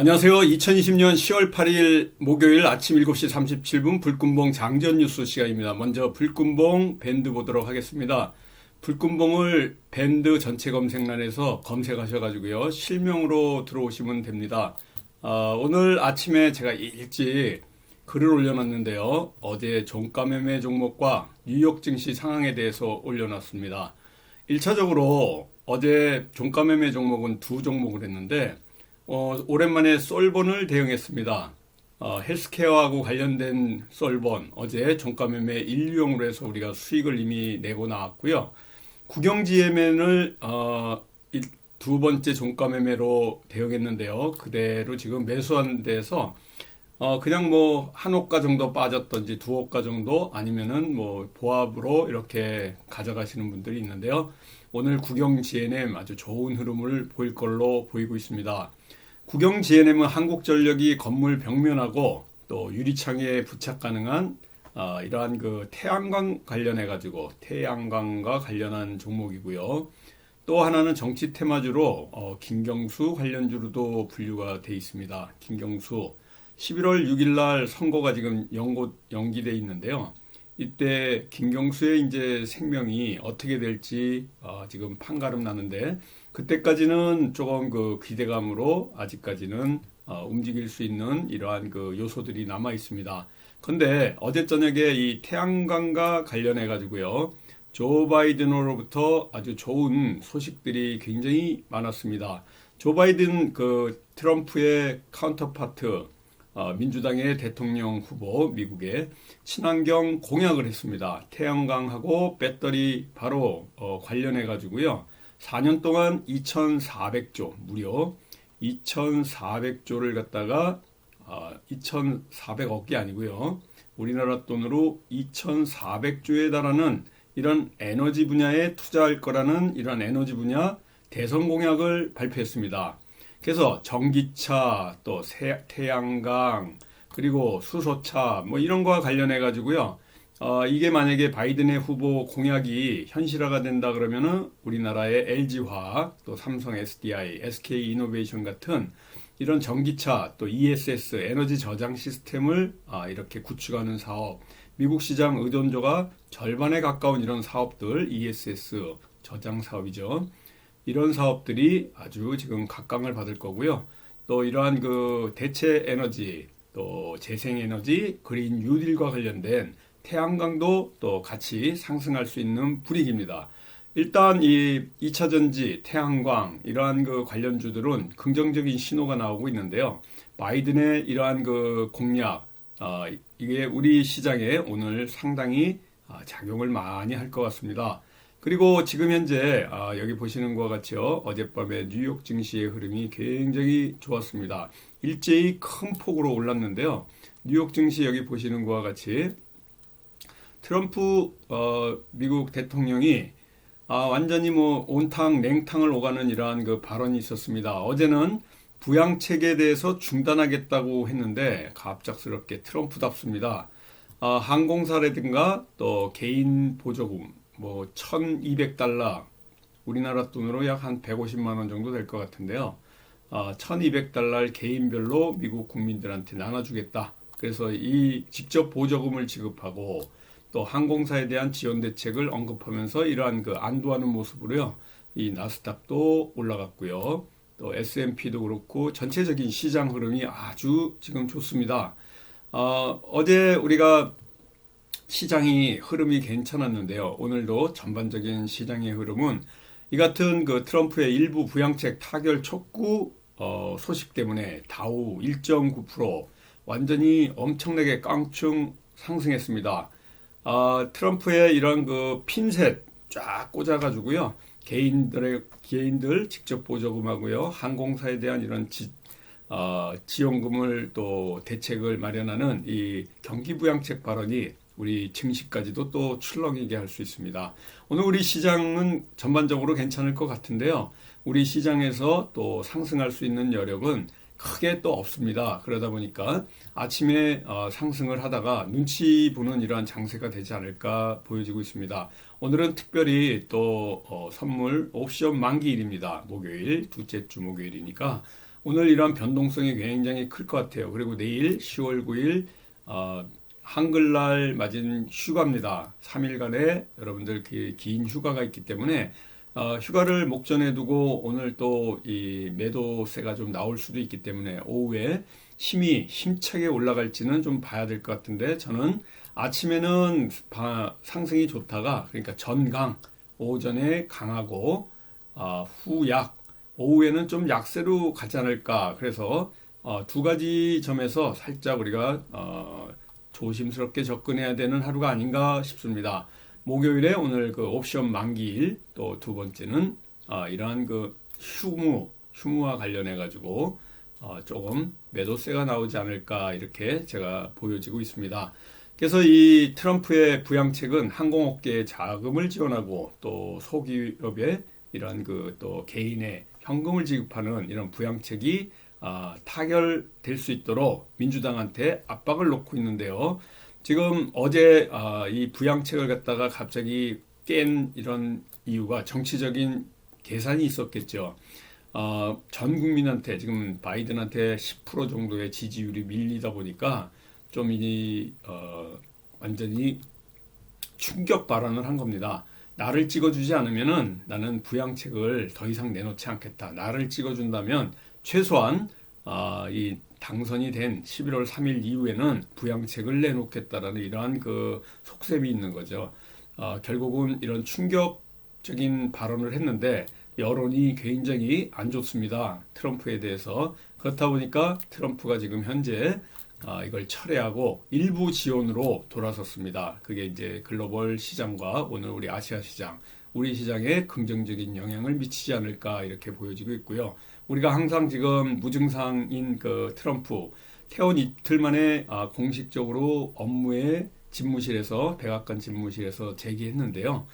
안녕하세요. 2020년 10월 8일 목요일 아침 7시 37분 불금봉 장전 뉴스 시간입니다. 먼저 불금봉 밴드 보도록 하겠습니다. 불금봉을 밴드 전체 검색란에서 검색하셔가지고요. 실명으로 들어오시면 됩니다. 아, 오늘 아침에 제가 일찍 글을 올려놨는데요. 어제 종가 매매 종목과 뉴욕 증시 상황에 대해서 올려놨습니다. 1차적으로 어제 종가 매매 종목은 두 종목을 했는데 어, 오랜만에 솔본을 대응했습니다. 어, 헬스케어하고 관련된 솔본 어제 종가 매매 인류용으로 해서 우리가 수익을 이미 내고 나왔고요. 국영지혜맨을 어, 일- 두 번째 종가 매매로 대응했는데요. 그대로 지금 매수한 데서 어, 그냥 뭐 한 호가 정도 빠졌던지 두 호가 정도 아니면은 뭐 보합으로 이렇게 가져가시는 분들이 있는데요. 오늘 국영 GNM 아주 좋은 흐름을 보일 걸로 보이고 있습니다. 국영 GNM은 한국전력이 건물 벽면하고 또 유리창에 부착 가능한 어, 이러한 그 태양광 관련해 가지고 태양광과 관련한 종목이고요. 또 하나는 정치 테마주로 어, 김경수 관련주로도 분류가 돼 있습니다. 김경수 11월 6일 날 선거가 지금 연고, 연기돼 있는데요. 이때 김경수의 이제 생명이 어떻게 될지 어, 지금 판가름 나는데 그때까지는 조금 그 기대감으로 아직까지는 어, 움직일 수 있는 이러한 그 요소들이 남아 있습니다. 근데 어제 저녁에 이 태양광과 관련해 가지고요. 조 바이든으로부터 아주 좋은 소식들이 굉장히 많았습니다. 조 바이든 그 트럼프의 카운터파트 어, 민주당의 대통령 후보 미국의 친환경 공약을 했습니다. 태양광하고 배터리 바로 어, 관련해 가지고요. 4년 동안 2,400조 무려 2,400조를 갖다가 어, 2,400억이 아니고요. 우리나라 돈으로 2,400조에 달하는 이런 에너지 분야에 투자할 거라는 이런 에너지 분야 대선 공약을 발표했습니다. 그래서 전기차, 또 새- 태양광, 그리고 수소차, 뭐 이런 거와 관련해 가지고요. 어, 이게 만약에 바이든의 후보 공약이 현실화가 된다 그러면은 우리나라의 LG화학, 또 삼성 SDI, SK 이노베이션 같은 이런 전기차, 또 ESS, 에너지 저장 시스템을 아, 이렇게 구축하는 사업, 미국 시장 의존도가 절반에 가까운 이런 사업들, ESS 저장 사업이죠. 이런 사업들이 아주 지금 각광을 받을 거고요. 또 이러한 그 대체 에너지, 또 재생 에너지, 그린 뉴딜과 관련된 태양광도 또 같이 상승할 수 있는 분위기입니다. 일단 이 2차 전지, 태양광 이러한 그 관련주들은 긍정적인 신호가 나오고 있는데요. 바이든의 이러한 그 공약, 어, 이게 우리 시장에 오늘 상당히 아, 작용을 많이 할 것 같습니다. 그리고 지금 현재 아, 여기 보시는 것과 같이요. 어젯밤에 뉴욕 증시의 흐름이 굉장히 좋았습니다. 일제히 큰 폭으로 올랐는데요. 뉴욕 증시 여기 보시는 것과 같이 트럼프 어, 미국 대통령이 아, 완전히 뭐 온탕 냉탕을 오가는 이러한 그 발언이 있었습니다. 어제는 부양책에 대해서 중단하겠다고 했는데 갑작스럽게 트럼프답습니다. 아, 항공사라든가 또 개인 보조금 뭐 1200달러 우리나라 돈으로 약 한 150만 원 정도 될 것 같은데요. 아, 1200달러를 개인별로 미국 국민들한테 나눠주겠다. 그래서 이 직접 보조금을 지급하고 또 항공사에 대한 지원 대책을 언급하면서 이러한 그 안도하는 모습으로요. 이 나스닥도 올라갔고요. 또 S&P도 그렇고 전체적인 시장 흐름이 아주 지금 좋습니다. 어, 어제 우리가 시장이 흐름이 괜찮았는데요. 오늘도 전반적인 시장의 흐름은 이 같은 그 트럼프의 일부 부양책 타결 촉구 어, 소식 때문에 다우 1.9% 완전히 엄청나게 깡충 상승했습니다. 아, 트럼프의 이런 그 핀셋 쫙 꽂아가지고요. 개인들의 개인들 직접 보조금하고요. 항공사에 대한 이런 지, 어, 지원금을 또 대책을 마련하는 이 경기부양책 발언이 우리 증시까지도 또 출렁이게 할 수 있습니다. 오늘 우리 시장은 전반적으로 괜찮을 것 같은데요. 우리 시장에서 또 상승할 수 있는 여력은 크게 또 없습니다. 그러다 보니까 아침에 어, 상승을 하다가 눈치 보는 이러한 장세가 되지 않을까 보여지고 있습니다. 오늘은 특별히 또 어, 선물 옵션 만기일입니다. 목요일, 둘째 주 목요일이니까 오늘 이런 변동성이 굉장히 클 것 같아요. 그리고 내일 10월 9일 어, 한글날 맞은 휴가입니다. 3일간의 여러분들 그긴 휴가가 있기 때문에 어, 휴가를 목전에 두고 오늘 또 이 매도세가 좀 나올 수도 있기 때문에 오후에 힘이 힘차게 올라갈지는 좀 봐야 될 것 같은데 저는 아침에는 바- 상승이 좋다가 그러니까 전강 오전에 강하고 어, 후약 오후에는 좀 약세로 가지 않을까 그래서 어, 두 가지 점에서 살짝 우리가 어, 조심스럽게 접근해야 되는 하루가 아닌가 싶습니다. 목요일에 오늘 그 옵션 만기일 또 두 번째는 어, 이러한 그 휴무 휴무와 관련해 가지고 어, 조금 매도세가 나오지 않을까 이렇게 제가 보여지고 있습니다. 그래서 이 트럼프의 부양책은 항공업계에 자금을 지원하고 또 소기업에 이런 그 또 개인의 현금을 지급하는 이런 부양책이 아, 타결될 수 있도록 민주당한테 압박을 놓고 있는데요. 지금 어제 아, 이 부양책을 갖다가 갑자기 깬 이런 이유가 정치적인 계산이 있었겠죠. 어, 전 국민한테 지금 바이든한테 10% 정도의 지지율이 밀리다 보니까 좀 이, 어, 완전히 충격 발언을 한 겁니다. 나를 찍어주지 않으면은 나는 부양책을 더 이상 내놓지 않겠다. 나를 찍어준다면 최소한 아, 이 당선이 된 11월 3일 이후에는 부양책을 내놓겠다라는 이러한 그 속셈이 있는 거죠. 아, 결국은 이런 충격적인 발언을 했는데 여론이 굉장히 안 좋습니다. 트럼프에 대해서 그렇다 보니까 트럼프가 지금 현재 아, 이걸 철회하고 일부 지원으로 돌아섰습니다. 그게 이제 글로벌 시장과 오늘 우리 아시아 시장, 우리 시장에 긍정적인 영향을 미치지 않을까 이렇게 보여지고 있고요. 우리가 항상 지금 무증상인 그 트럼프 퇴원 이틀 만에 아, 공식적으로 업무에 집무실에서 백악관 집무실에서 제기했는데요.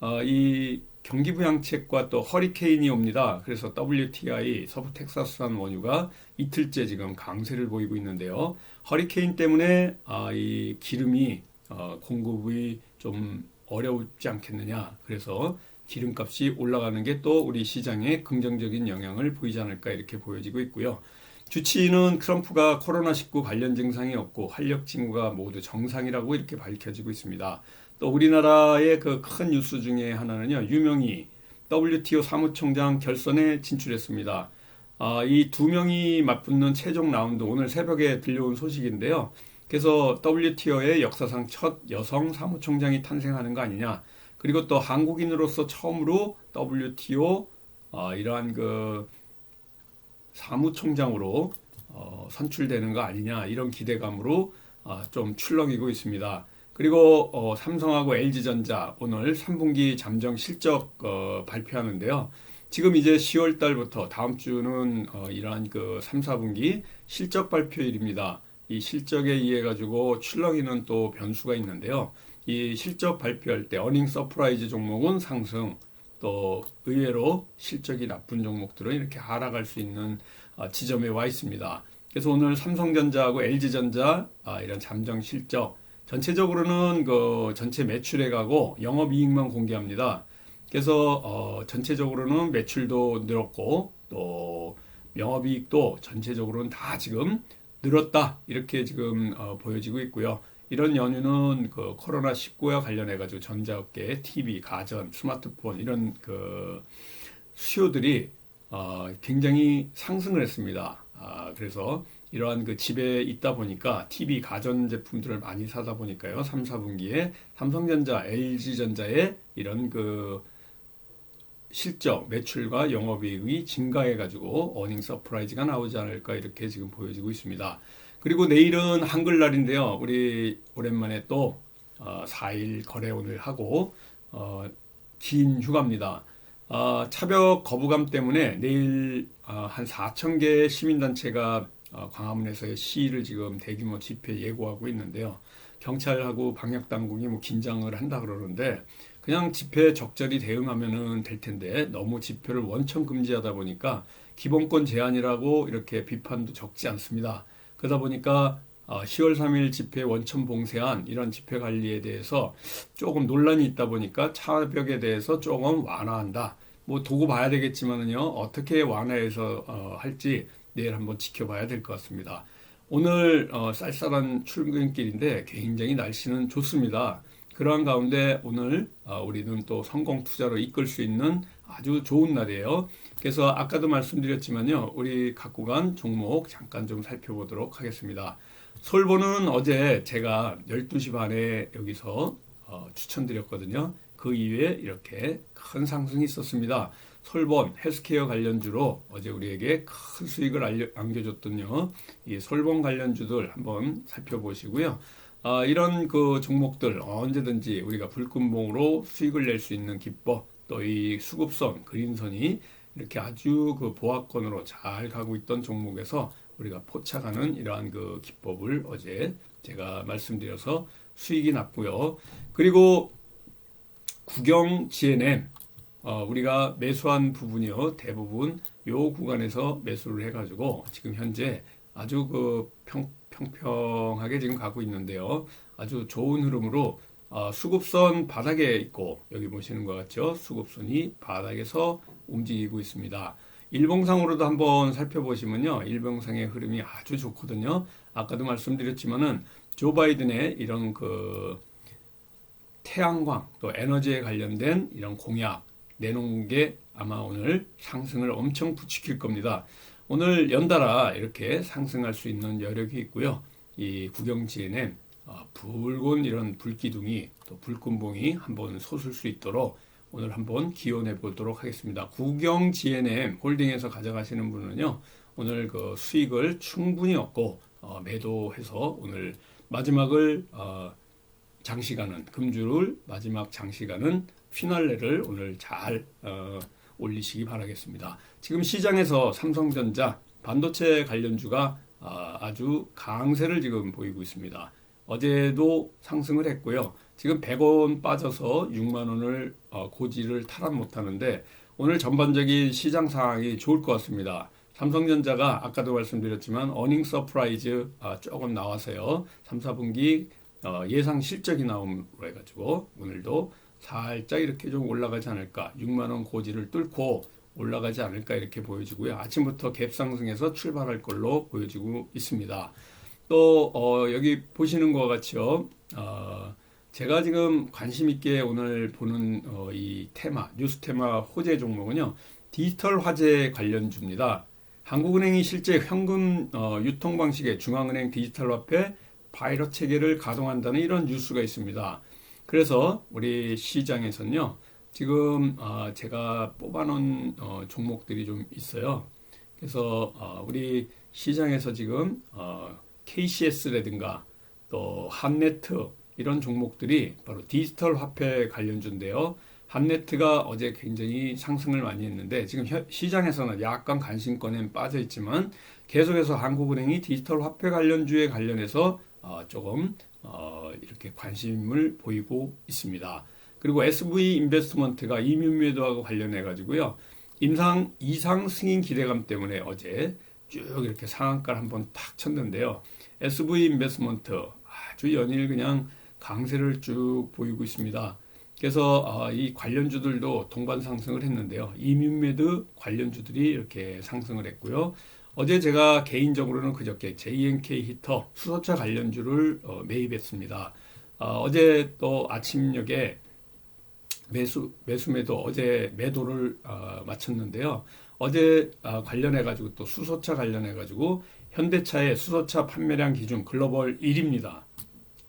어, 이 경기 부양책과 또 허리케인이 옵니다. 그래서 WTI 서부 텍사스산 원유가 이틀째 지금 강세를 보이고 있는데요. 허리케인 때문에 아, 이 기름이 어, 공급이 좀 어려우지 않겠느냐. 그래서 기름값이 올라가는 게 또 우리 시장에 긍정적인 영향을 보이지 않을까 이렇게 보여지고 있고요. 주치의는 트럼프가 코로나19 관련 증상이 없고 활력 징후가 모두 정상이라고 이렇게 밝혀지고 있습니다. 또 우리나라의 그 큰 뉴스 중에 하나는요, 유명히 WTO 사무총장 결선에 진출했습니다. 아, 이 두 명이 맞붙는 최종 라운드 오늘 새벽에 들려온 소식인데요. 그래서 WTO의 역사상 첫 여성 사무총장이 탄생하는 거 아니냐. 그리고 또 한국인으로서 처음으로 WTO 어, 이러한 그 사무총장으로 어, 선출되는 거 아니냐 이런 기대감으로 어, 좀 출렁이고 있습니다. 그리고 어, 삼성하고 LG전자 오늘 3분기 잠정 실적 어, 발표하는데요. 지금 이제 10월 달부터 다음 주는 어, 이러한 그 3, 4분기 실적 발표일입니다. 이 실적에 의해 가지고 출렁이는 또 변수가 있는데요. 이 실적 발표할 때 어닝 서프라이즈 종목은 상승, 또 의외로 실적이 나쁜 종목들은 이렇게 하락할 수 있는 어, 지점에 와 있습니다. 그래서 오늘 삼성전자하고 LG전자 아, 이런 잠정 실적 전체적으로는 그 전체 매출액하고 영업이익만 공개합니다. 그래서 어, 전체적으로는 매출도 늘었고 또 영업이익도 전체적으로는 다 지금 늘었다 이렇게 지금 어, 보여지고 있고요. 이런 연유는 그 코로나 19와 관련해 가지고 전자업계, TV, 가전, 스마트폰 이런 그 수요들이 어, 굉장히 상승을 했습니다. 아, 그래서 이러한 그 집에 있다 보니까 TV 가전 제품들을 많이 사다 보니까요. 3, 4분기에 삼성전자, LG전자의 이런 그 실적, 매출과 영업이익이 증가해 가지고 어닝 서프라이즈가 나오지 않을까 이렇게 지금 보여지고 있습니다. 그리고 내일은 한글날인데요. 우리 오랜만에 또 어, 4일 거래 오늘 하고 어, 긴 휴가입니다. 어, 차벽 거부감 때문에 내일 어, 한 4천 개 시민단체가 어, 광화문에서의 시위를 지금 대규모 집회 예고하고 있는데요. 경찰하고 방역 당국이 뭐 긴장을 한다 그러는데 그냥 집회 적절히 대응하면은 될 텐데 너무 집회를 원천 금지하다 보니까 기본권 제한이라고 이렇게 비판도 적지 않습니다. 그러다 보니까 어, 10월 3일 집회 원천 봉쇄안 이런 집회 관리에 대해서 조금 논란이 있다 보니까 차벽에 대해서 조금 완화한다. 뭐 두고 봐야 되겠지만은요 어떻게 완화해서 어, 할지 내일 한번 지켜봐야 될 것 같습니다. 오늘 어, 쌀쌀한 출근길인데 굉장히 날씨는 좋습니다. 그러한 가운데 오늘 어, 우리는 또 성공 투자로 이끌 수 있는 아주 좋은 날이에요. 그래서 아까도 말씀드렸지만요, 우리 갖고 간 종목 잠깐 좀 살펴보도록 하겠습니다. 솔보는 어제 제가 12시 반에 여기서 어, 추천드렸거든요. 그 이후에 이렇게 큰 상승이 있었습니다. 솔본 헬스케어 관련주로 어제 우리에게 큰 수익을 알려, 안겨줬던요. 이 솔본 관련주들 한번 살펴보시고요. 아, 이런 그 종목들 언제든지 우리가 불금봉으로 수익을 낼 수 있는 기법, 또 이 수급선, 그린선이 이렇게 아주 그 보합권으로 잘 가고 있던 종목에서 우리가 포착하는 이러한 그 기법을 어제 제가 말씀드려서 수익이 났고요. 그리고 국영 GNM 어, 우리가 매수한 부분이요 대부분 요 구간에서 매수를 해가지고 지금 현재 아주 그 평, 평평하게 지금 가고 있는데요. 아주 좋은 흐름으로 어, 수급선 바닥에 있고 여기 보시는 것 같죠? 수급선이 바닥에서 움직이고 있습니다. 일봉상으로도 한번 살펴보시면요. 일봉상의 흐름이 아주 좋거든요. 아까도 말씀드렸지만은 조 바이든의 이런 그 태양광 또 에너지에 관련된 이런 공약 내놓은 게 아마 오늘 상승을 엄청 부추길 겁니다. 오늘 연달아 이렇게 상승할 수 있는 여력이 있고요. 이 구경 GNM 어, 붉은 이런 불기둥이 또 불금봉이 한번 솟을 수 있도록 오늘 한번 기원해 보도록 하겠습니다. 구경 GNM 홀딩에서 가져가시는 분은요. 오늘 그 수익을 충분히 얻고 어, 매도해서 오늘 마지막을 어, 장시간은 금주를 마지막 장시간은 피날레를 오늘 잘 어, 올리시기 바라겠습니다. 지금 시장에서 삼성전자 반도체 관련주가 어, 아주 강세를 지금 보이고 있습니다. 어제도 상승을 했고요. 지금 100원 빠져서 6만 원을 어, 고지를 탈환 못하는데 오늘 전반적인 시장 상황이 좋을 것 같습니다. 삼성전자가 아까도 말씀드렸지만 어닝 서프라이즈 아, 조금 나와서요. 3, 4분기 어, 예상 실적이 나옴으로 해가지고 오늘도 살짝 이렇게 좀 올라가지 않을까 6만 원 고지를 뚫고 올라가지 않을까 이렇게 보여지고요. 아침부터 갭 상승해서 출발할 걸로 보여지고 있습니다. 또 어, 여기 보시는 것 같이요. 어, 제가 지금 관심 있게 오늘 보는 어, 이 테마 뉴스 테마 호재 종목은요 디지털 화재 관련주입니다. 한국은행이 실제 현금 어, 유통 방식의 중앙은행 디지털 화폐 파이럿 체계를 가동한다는 이런 뉴스가 있습니다. 그래서 우리 시장에서는요, 지금 어, 제가 뽑아놓은 어, 종목들이 좀 있어요. 그래서 어, 우리 시장에서 지금 어, KCS라든가 또 한네트 이런 종목들이 바로 디지털 화폐 관련주인데요. 한네트가 어제 굉장히 상승을 많이 했는데 지금 현- 시장에서는 약간 관심권에 빠져 있지만 계속해서 한국은행이 디지털 화폐 관련주에 관련해서 어, 조금 어, 이렇게 관심을 보이고 있습니다. 그리고 SV 인베스트먼트가 이민 매도하고 관련해 가지고요. 임상 이상 승인 기대감 때문에 어제 쭉 이렇게 상한가를 한번 탁 쳤는데요. SV 인베스트먼트 아주 연일 그냥 강세를 쭉 보이고 있습니다. 그래서 어, 이 관련주들도 동반 상승을 했는데요. 이민매드 관련주들이 이렇게 상승을 했고요. 어제 제가 개인적으로는 그저께 JNK 히터 수소차 관련주를 어, 매입했습니다. 어, 제 또 아침녘에 매수 매수 매도 어제 매도를 어, 마쳤는데요. 어제 어, 관련해 가지고 또 수소차 관련해 가지고 현대차의 수소차 판매량 기준 글로벌 1위입니다.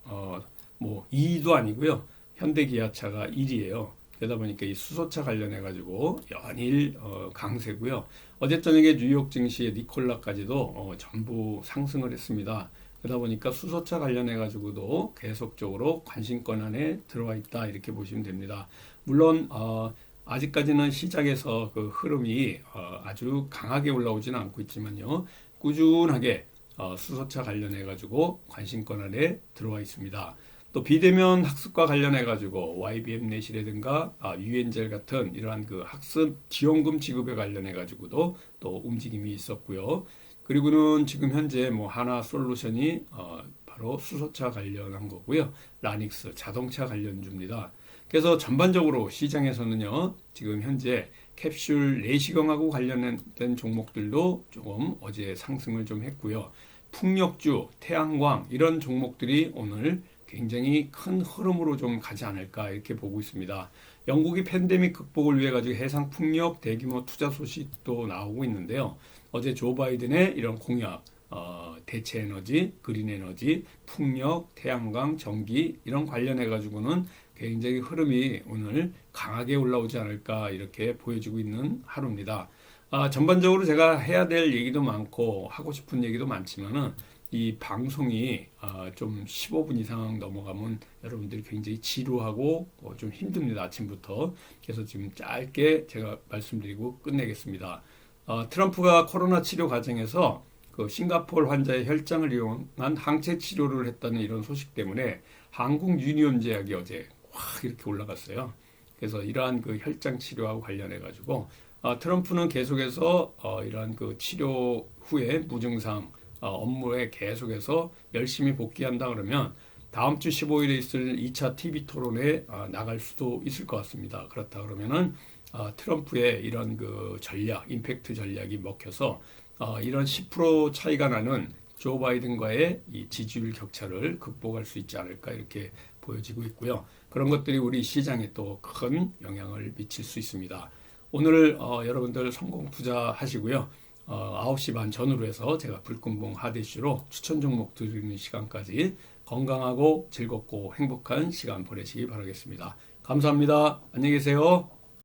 어, 뭐 2위도 아니고요. 현대기아차가 1위예요. 그러다 보니까 이 수소차 관련해 가지고 연일 어, 강세고요. 어제 저녁에 뉴욕 증시의 니콜라까지도 어, 전부 상승을 했습니다. 그러다 보니까 수소차 관련해 가지고도 계속적으로 관심권 안에 들어와 있다 이렇게 보시면 됩니다. 물론 어, 아직까지는 시장에서 그 흐름이 어, 아주 강하게 올라오지는 않고 있지만요. 꾸준하게 어, 수소차 관련해 가지고 관심권 안에 들어와 있습니다. 또 비대면 학습과 관련해 가지고 YBM 넷이라든가 아, 유엔젤 같은 이러한 그 학습 지원금 지급에 관련해 가지고도 또 움직임이 있었고요. 그리고는 지금 현재 뭐 하나 솔루션이 어, 바로 수소차 관련한 거고요. 라닉스 자동차 관련주입니다. 그래서 전반적으로 시장에서는요, 지금 현재 캡슐 내시경하고 관련된 종목들도 조금 어제 상승을 좀 했고요. 풍력주, 태양광 이런 종목들이 오늘 굉장히 큰 흐름으로 좀 가지 않을까 이렇게 보고 있습니다. 영국이 팬데믹 극복을 위해 가지고 해상 풍력 대규모 투자 소식도 나오고 있는데요. 어제 조 바이든의 이런 공약, 어, 대체 에너지, 그린 에너지, 풍력, 태양광, 전기 이런 관련해 가지고는 굉장히 흐름이 오늘 강하게 올라오지 않을까 이렇게 보여지고 있는 하루입니다. 아, 전반적으로 제가 해야 될 얘기도 많고 하고 싶은 얘기도 많지만은 이 방송이 아, 좀 15분 이상 넘어가면 여러분들이 굉장히 지루하고 어, 좀 힘듭니다. 아침부터. 그래서 지금 짧게 제가 말씀드리고 끝내겠습니다. 어, 트럼프가 코로나 치료 과정에서 그 싱가포르 환자의 혈장을 이용한 항체 치료를 했다는 이런 소식 때문에 한국 유니온 제약이 어제 확 이렇게 올라갔어요. 그래서 이러한 그 혈장 치료하고 관련해 가지고 어, 트럼프는 계속해서 어, 이러한 그 치료 후에 무증상 어, 업무에 계속해서 열심히 복귀한다 그러면 다음 주 15일에 있을 2차 TV 토론에 어, 나갈 수도 있을 것 같습니다. 그렇다 그러면은 어, 트럼프의 이런 그 전략, 임팩트 전략이 먹혀서 어, 이런 10% 차이가 나는 조 바이든과의 이 지지율 격차를 극복할 수 있지 않을까 이렇게 보여지고 있고요. 그런 것들이 우리 시장에 또 큰 영향을 미칠 수 있습니다. 오늘 어, 여러분들 성공 투자 하시고요. 어, 9시 반 전후로 해서 제가 불금봉 하대슈로 추천 종목 드리는 시간까지 건강하고 즐겁고 행복한 시간 보내시기 바라겠습니다. 감사합니다. 안녕히 계세요.